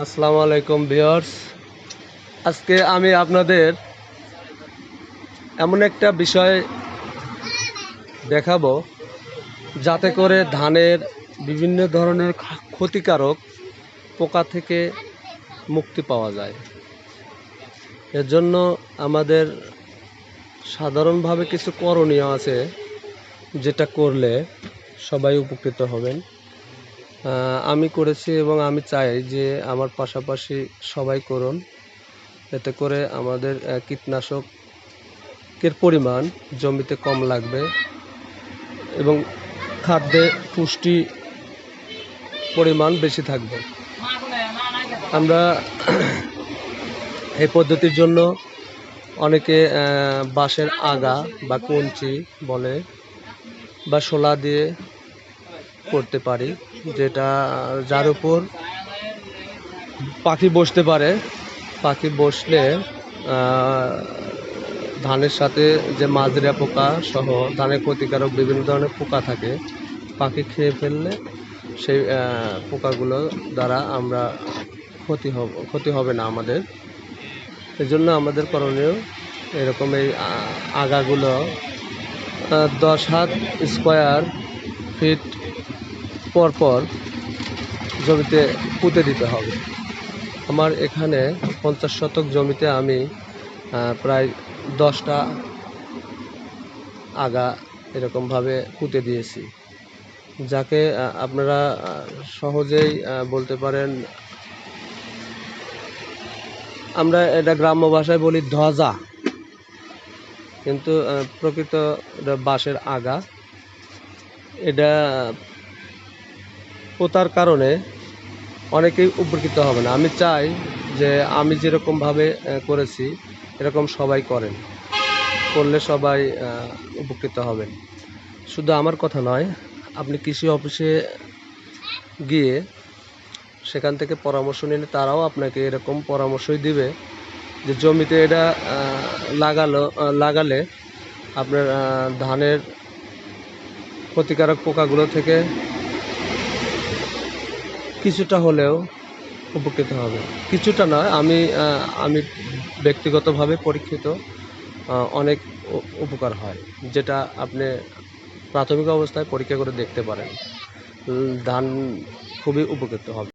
আসসালামু আলাইকুম ভিউয়ার্স। আজকে আমি আপনাদের এমন একটা বিষয় দেখাবো, যাতে করে ধানের বিভিন্ন ধরনের ক্ষতিকারক পোকা থেকে মুক্তি পাওয়া যায়। এর জন্য আমাদের সাধারণভাবে কিছু করণীয় আছে, যেটা করলে সবাই উপকৃত হবেন। আমি করেছি এবং আমি চাই যে আমার পাশাপাশি সবাই করুন। এতে করে আমাদের কীটনাশকের পরিমাণ জমিতে কম লাগবে এবং খাদ্যে পুষ্টি পরিমাণ বেশি থাকবে। আমরা এই পদ্ধতির জন্য অনেকে বাঁশের আগা বা কঞ্চি বলে বা শোলা দিয়ে করতে পারি, যেটা যার উপর পাখি বসতে পারে। পাখি বসলে ধানের সাথে যে মাজরা পোকা সহ ধানের ক্ষতিকারক বিভিন্ন ধরনের পোকা থাকে, পাখি খেয়ে ফেললে সেই পোকাগুলো দ্বারা আমরা ক্ষতি হব, ক্ষতি হবে না আমাদের। এই জন্য আমাদের করণীয় এরকম এই আগাগুলো দশ হাত স্কোয়ার ফিট পর পর জমিতে পুঁতে দিতে হবে। আমার এখানে পঞ্চাশ শতক জমিতে আমি প্রায় দশটা আগা এরকমভাবে পুঁতে দিয়েছি। যাকে আপনারা সহজেই বলতে পারেন, আমরা এটা গ্রাম্য ভাষায় বলি ধ্বজা। কিন্তু প্রকৃত বাঁশের আগা। এটা পোতার কারণে অনেকেই উপকৃত হবে না। আমি চাই যে আমি যেরকমভাবে করেছি, এরকম সবাই করেন। করলে সবাই উপকৃত হবেন শুধু আমার কথা নয়, আপনি কৃষি অফিসে গিয়ে সেখান থেকে পরামর্শ নিলে তারাও আপনাকে এরকম পরামর্শই দিবে যে জমিতে এটা লাগালো লাগালে আপনার ধানের ক্ষতিকারক পোকাগুলো থেকে কিছুটা হলেও উপকৃত হবে। কিছুটা নয়, আমি আমি ব্যক্তিগতভাবে পরীক্ষিত অনেক উপকার হয়, যেটা আপনি প্রাথমিক অবস্থায় পরীক্ষা করে দেখতে পারেন। ধান খুবই উপকৃত হবে।